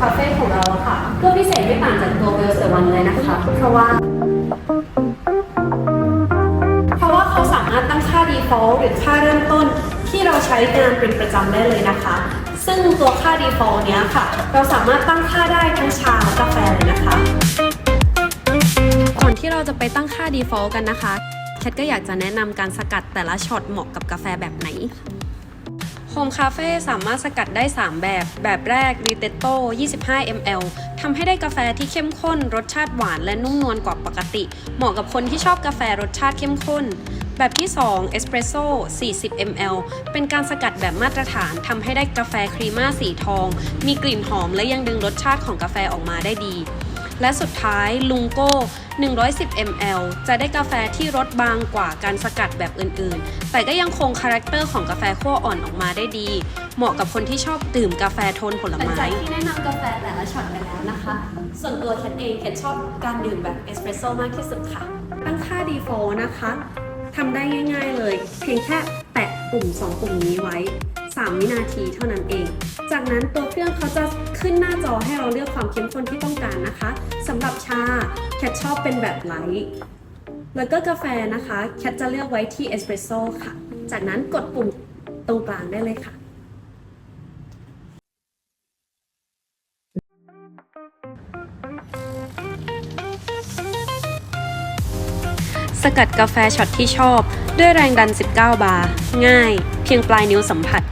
คาเฟ่ของเราอะค่ะก็พิเศษไม่ต่างจากตัวเวลเซวันเลยนะคะ เพราะว่า เพราะว่าเขาสามารถตั้งค่า default หรือค่าเริ่มต้น ที่เราใช้งานเป็นประจำได้เลยนะคะ ซึ่งตัวค่า default เนี้ยค่ะ เราสามารถตั้งค่าได้ทั้งชาและกาแฟเลยนะคะก่อนที่เราจะไปตั้งค่า default กันนะคะแคทก็อยากจะแนะนำการสกัดแต่ละช็อตเหมาะกับกาแฟแบบไหน มคาเฟ่สามารถสกัดได้ 3 แบบ แบบแรก r i t e t t o 25 ml ทำให้ได้กาแฟที่เข้มข้น รสชาติหวานและนุ่มนวลกว่าปกติ เหมาะกับคนที่ชอบกาแฟรสชาติเข้มข้น แบบที่2 Espresso 40 ml เป็นการสกัดแบบมาตรฐานทำให้ได้กาแฟครีม่าสีทอง มีกลิ่นหอมและยังดึงรสชาติของกาแฟออกมาได้ดีและสุดท้ายลุงโก้ 110 ml จะได้กาแฟที่รสบางกว่าการสกัดแบบอื่นๆ แต่ก็ยังคงคาแรคเตอร์ของกาแฟขั้วอ่อนออกมาได้ดี เหมาะกับคนที่ชอบดื่มกาแฟโทนผลไม้ที่แนะนำกาแฟแต่ละช็อตไปแล้วนะคะ ส่วนตัวแคทเองแคทชอบการดื่มแบบเอสเปรสโซ่มากที่สุดค่ะ ตั้งค่า default นะคะทำได้ง่าย ๆ เลย เพียงแค่แตะปุ่ม 2 ปุ่มนี้ไว้ 3 วินาทีเท่านั้นเอง จากนั้นตัวเครื่องเขาจะขึ้นหน้าจอให้เราเลือกความเข้มข้นที่ต้องการนะคะสำหรับชาแคทชอบเป็นแบบไลท์แล้วก็กาแฟนะคะแคทจะเลือกไว้ที่เอสเปรสโซ่ค่ะ จากนั้นกดปุ่มตรงกลางได้เลยค่ะสกัดกาแฟช็อตที่ชอบ ด้วยแรงดัน 19 บาร์ ง่าย เพียงปลายนิ้วสัมผัส